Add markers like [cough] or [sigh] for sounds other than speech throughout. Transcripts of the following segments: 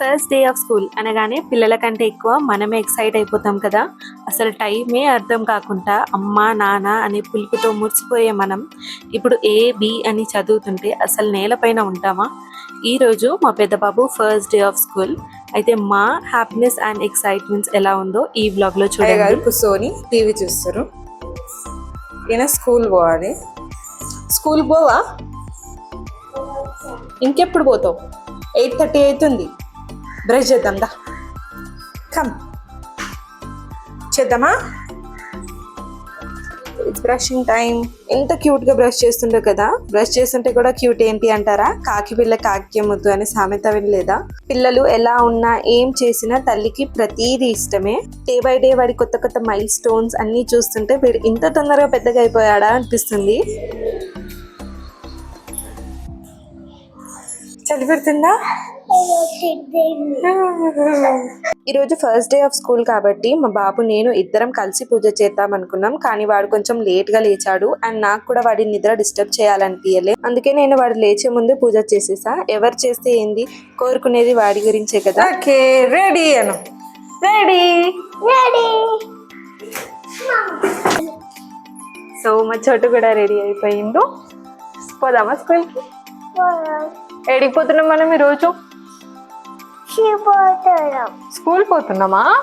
First day of school అనగానే పిల్లల కంటే ఎక్కువ మనమే ఎక్సైట్ అయిపోతాం కదా. అసలు టైమే అర్థం కాకుండా అమ్మ నాన్న అనే పులుపుతో మురిసిపోయే మనం ఇప్పుడు ఏ బి అని చదువుతుంటే అసలు నేలపైన ఉంటామా? ఈరోజు మా పెద్ద బాబు ఫస్ట్ డే ఆఫ్ స్కూల్ అయితే మా హ్యాపీనెస్ అండ్ ఎక్సైట్మెంట్స్ ఎలా ఉందో ఈ బ్లాగ్లో అయ్య గారు చూడండి. కూర్చొని టీవీ చూస్తారు. ఈయన స్కూల్ పోవాలి. స్కూల్ పోవా? ఇంకెప్పుడు పోతావు? ఎయిట్ థర్టీ అవుతుంది. బ్రష్ చేద్దాం దా. కమ్ చేద్దామా? బ్రషింగ్ టైం ఎంత క్యూట్గా బ్రష్ చేస్తుండే కదా. బ్రష్ చేస్తుంటే కూడా క్యూట్ ఏంటి అంటారా? కాకి పిల్ల కాకి ముద్దు అని సామెత వినలేదా? పిల్లలు ఎలా ఉన్నా ఏం చేసినా తల్లికి ప్రతీది ఇష్టమే. డే బై డే వాడి కొత్త కొత్త మైల్ స్టోన్స్ అన్నీ చూస్తుంటే వీడు ఇంత తొందరగా పెద్దగా అయిపోయాడా అనిపిస్తుంది. చలి పెడుతుందా ఈరోజు ఫస్ట్ డే ఆఫ్ స్కూల్ కాబట్టి మా బాబు నేను ఇద్దరం కలిసి పూజ చేద్దాం అనుకున్నాం. కానీ వాడు కొంచెం లేట్గా లేచాడు అండ్ నాకు కూడా వాడి నిద్ర డిస్టర్బ్ చేయాలనిపించలే అందుకే నేను వాడు లేచే ముందే పూజ చేసేసా. ఎవరు చేస్తే ఏంది? కోరుకునేది వాడి గురించే కదా. ఓకే రెడీ అను. రెడీ. సో మా చోటు కూడా రెడీ అయిపోయిండు. పోదామా స్కూల్కి పోతున్నాం మనం ఈరోజు. స్కూల్ పోతున్నామా?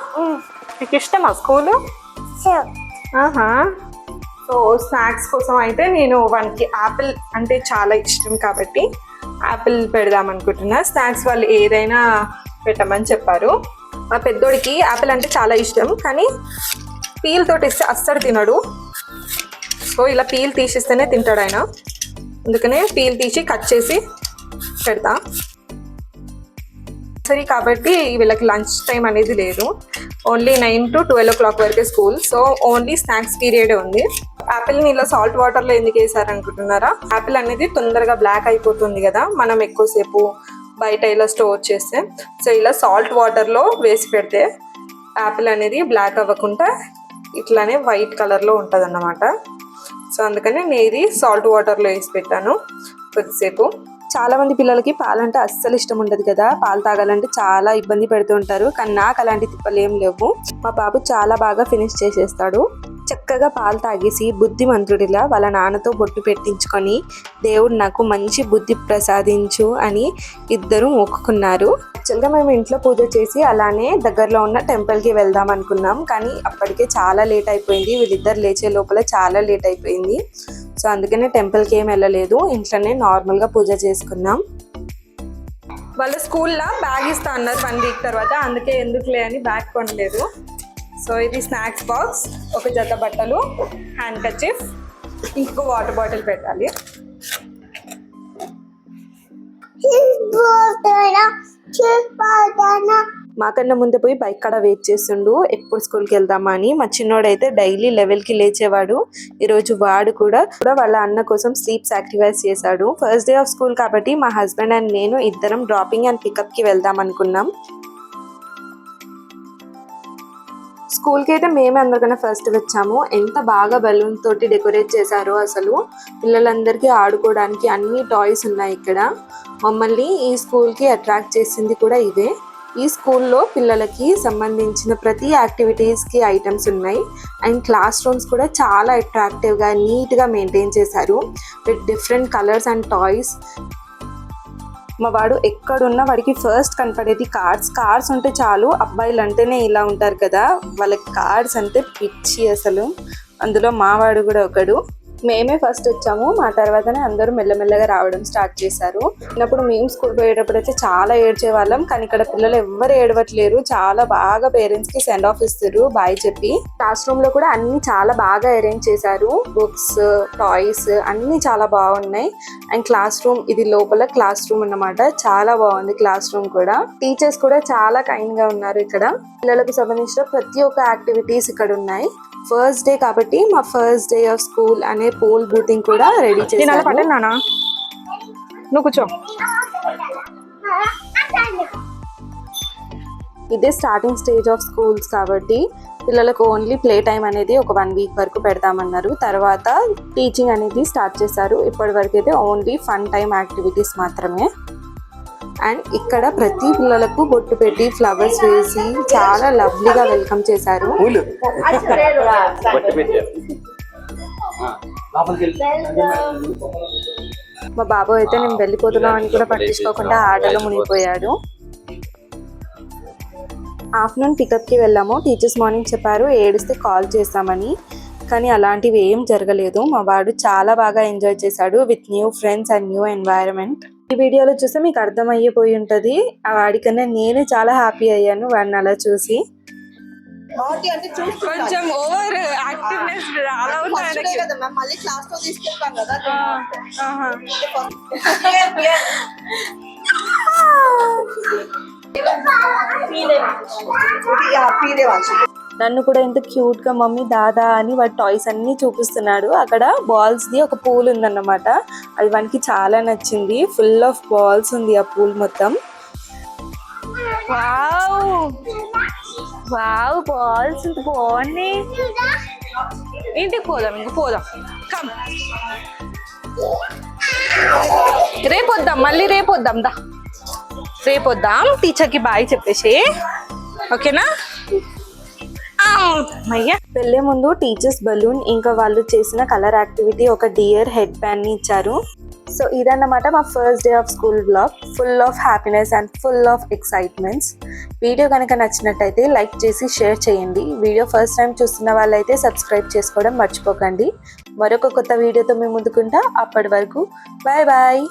నీకు ఇష్టమా స్కూల్? ఆహా. సో స్నాక్స్ కోసం అయితే నేను వానికి యాపిల్ అంటే చాలా ఇష్టం కాబట్టి యాపిల్ పెడదాం అనుకుంటున్నా. స్నాక్స్ వాళ్ళు ఏదైనా పెట్టమని చెప్పారు. మా పెద్దోడికి యాపిల్ అంటే చాలా ఇష్టం కానీ పీల్ తోటి ఇస్తే అస్సలు తినడు. సో ఇలా పీల్ తీసిస్తేనే తింటాడు ఆయన. అందుకనే పీల్ తీసి కట్ చేసి పెడతా. సరే కాబట్టి వీళ్ళకి లంచ్ టైం అనేది లేదు. Only nine to twelve o'clock వరకే school so only snacks period ఉంది. యాపిల్ని ఇలా సాల్ట్ వాటర్లో ఎందుకు వేసారు అనుకుంటున్నారా యాపిల్ అనేది తొందరగా బ్లాక్ అయిపోతుంది కదా. మనం ఎక్కువసేపు బయట ఇలా స్టోర్ చేస్తే. సో ఇలా సాల్ట్ వాటర్లో వేసి పెడితే యాపిల్ అనేది బ్లాక్ అవ్వకుండా ఇట్లానే వైట్ కలర్లో అన్నమాట సో అందుకని నేను ఇది సాల్ట్ వాటర్లో వేసి పెట్టాను కొద్దిసేపు. చాలా మంది పిల్లలకి పాలంటే అస్సలు ఇష్టం ఉండదు కదా. పాలు తాగాలంటే చాలా ఇబ్బంది పెడుతూ ఉంటారు. కానీ నాకు అలాంటి తిప్పలు ఏం లేవు. మా బాబు చాలా బాగా ఫినిష్ చేసేస్తాడు. చక్కగా పాలు తాగేసి బుద్ధిమంతుడిలా వాళ్ళ నాన్నతో బొట్టు పెట్టించుకొని దేవుడు నాకు మంచి బుద్ధి ప్రసాదించు అని ఇద్దరు మొక్కుకున్నారు. యాక్చువల్గా మేము ఇంట్లో పూజ చేసి అలానే దగ్గరలో ఉన్న టెంపుల్కి వెళ్దాం అనుకున్నాం. కానీ అప్పటికే చాలా లేట్ అయిపోయింది. వీళ్ళిద్దరు లేచే లోపల చాలా లేట్ అయిపోయింది. సో అందుకనే టెంపుల్కి ఏం వెళ్ళలేదు. ఇంట్లోనే నార్మల్గా పూజ చేసుకున్నాం. వాళ్ళ స్కూల్లో బ్యాగ్ ఇస్తా అన్నారు వన్ వీక్ తర్వాత. అందుకే ఎందుకులే అని బ్యాగ్ కొనలేదు. సో ఇది స్నాక్స్ బాక్స్ ఒక జత బట్టలు హ్యాండ్ కచిఫ్ ఇంకొక వాటర్ బాటిల్ పెట్టాలి. మాకన్నా ముందే పోయి బైక్ కాడ వెయిట్ చేస్తుండు. ఎప్పుడు స్కూల్కి వెళ్దామా అని. మా చిన్నోడైతే డైలీ లెవెల్కి లేచేవాడు. ఈరోజు వాడు కూడా కూడా వాళ్ళ అన్న కోసం స్లీప్ సాక్రిఫైస్ చేశాడు. ఫస్ట్ డే ఆఫ్ స్కూల్ కాబట్టి మా హస్బెండ్ అండ్ నేను ఇద్దరం డ్రాపింగ్ అండ్ పికప్కి వెళ్దాం అనుకున్నాం. స్కూల్కి అయితే మేమే అందరికన్నా ఫస్ట్ వచ్చాము. ఎంత బాగా బలూన్ తోటి డెకరేట్ చేశారో అసలు. పిల్లలందరికీ ఆడుకోవడానికి అన్ని టాయ్స్ ఉన్నాయి ఇక్కడ. మమ్మల్ని ఈ స్కూల్కి అట్రాక్ట్ చేసింది కూడా ఇదే ఈ స్కూల్లో పిల్లలకి సంబంధించిన ప్రతి యాక్టివిటీస్కి ఐటమ్స్ ఉన్నాయి. అండ్ క్లాస్ రూమ్స్ కూడా చాలా అట్రాక్టివ్గా నీట్గా మెయింటైన్ చేశారు. With different colours and toys. మా వాడు ఎక్కడున్నా వాడికి ఫస్ట్ కనపడేది కార్డ్స్ కార్డ్స్ ఉంటే చాలు అబ్బాయిలు అంటేనే ఇలా ఉంటారు కదా. వాళ్ళకి కార్డ్స్ అంటే పిచ్చి అసలు. అందులో మావాడు కూడా ఒకడు. మేమే ఫస్ట్ వచ్చాము. మా తర్వాతనే అందరూ మెల్లమెల్లగా రావడం స్టార్ట్ చేశారు. చిన్నప్పుడు మేము స్కూల్ పోయేటప్పుడు అయితే చాలా ఏడ్చే వాళ్ళం కానీ ఇక్కడ పిల్లలు ఎవ్వరు ఏడవట్లేరు. చాలా బాగా పేరెంట్స్కి సెండ్ ఆఫ్ ఇస్తారు. బాయ్ చెప్పి. క్లాస్ రూమ్లో కూడా అన్ని చాలా బాగా అరేంజ్ చేశారు. బుక్స్ టాయ్స్ అన్ని చాలా బాగున్నాయి. అండ్ క్లాస్ రూమ్ ఇది లోపల క్లాస్ రూమ్ అన్నమాట. చాలా బాగుంది క్లాస్ రూమ్ కూడా. టీచర్స్ కూడా చాలా కైండ్గా ఉన్నారు ఇక్కడ. పిల్లలకు సంబంధించిన ప్రతి ఒక్క యాక్టివిటీస్ ఇక్కడ ఉన్నాయి. ఫస్ట్ డే కాబట్టి మా ఫస్ట్ డే ఆఫ్ స్కూల్ అనే పోల్ బూతింగ్ కూడా రెడీ నానా? నువ్వు కూర్చో. ఇదే స్టార్టింగ్ స్టేజ్ ఆఫ్ స్కూల్స్ కాబట్టి పిల్లలకు ఓన్లీ ప్లే టైం అనేది ఒక వన్ వీక్ వరకు పెడతామన్నారు. తర్వాత టీచింగ్ అనేది స్టార్ట్ చేశారు. ఇప్పటి వరకు అయితే ఓన్లీ ఫన్ టైం యాక్టివిటీస్ మాత్రమే. అండ్ ఇక్కడ ప్రతి పిల్లలకు బొట్టు పెట్టి ఫ్లవర్స్ వేసి చాలా లవ్లీగా వెల్కమ్ చేశారు. మా బాబు అయితే నేను వెళ్ళిపోతున్నాం అని కూడా పట్టించుకోకుండా ఆటలో మునిగిపోయాడు. ఆఫ్టర్నూన్ పికప్కి వెళ్ళాము. టీచర్స్ మార్నింగ్ చెప్పారు ఏడిస్తే కాల్ చేస్తామని. కానీ అలాంటివి ఏం జరగలేదు. మా వాడు చాలా బాగా ఎంజాయ్ చేశాడు with new friends and new environment. ఈ వీడియోలో చూస్తే మీకు అర్థమయ్యిపోయి ఉంటుంది. ఆ వాడికన్నా నేను చాలా హ్యాపీ అయ్యాను వాడిని అలా చూసి. కాబట్టి అంటే చూస్తున్నాం కొంచెం ఓవర్ యాక్టివ్నెస్ అలా మళ్ళీ క్లాస్లో తీసుకెళ్తాం కదా ఆహా. పీడే వాచ్ [laughs] [laughs] నన్ను కూడా ఎంత క్యూట్గా మమ్మీ దాదా అని వాడి టాయ్స్ అన్ని చూపిస్తున్నాడు. అక్కడ బాల్స్ ది ఒక పూల్ ఉందన్నమాట. అది వానికి చాలా నచ్చింది. ఫుల్ ఆఫ్ బాల్స్ ఉంది ఆ పూల్ మొత్తం. వావ్ వావ్ బాల్స్ ఇంత బాగున్నాయి. ఇంటికి పోదాం ఇంక పోదాం. కమ్ రేపు వద్దాం మళ్ళీ రేపు వద్దాం దా. రేపు వద్దాం. టీచర్కి బాయ్ చెప్పేసి. ఓకేనా పెళ్ళే ముందు టీచర్స్ బలూన్ ఇంకా వాళ్ళు చేసిన కలర్ యాక్టివిటీ ఒక డియర్ హెడ్ బ్యాండ్ని ఇచ్చారు. సో ఇదన్నమాట మా first day of school blog. Full of happiness and full of excitements video కనుక నచ్చినట్టయితే లైక్ చేసి షేర్ చేయండి. వీడియో ఫస్ట్ టైం చూస్తున్న వాళ్ళైతే సబ్స్క్రైబ్ చేసుకోవడం మర్చిపోకండి. మరొక కొత్త వీడియోతో మేము ముందుకుంటా. అప్పటి వరకు బాయ్ బాయ్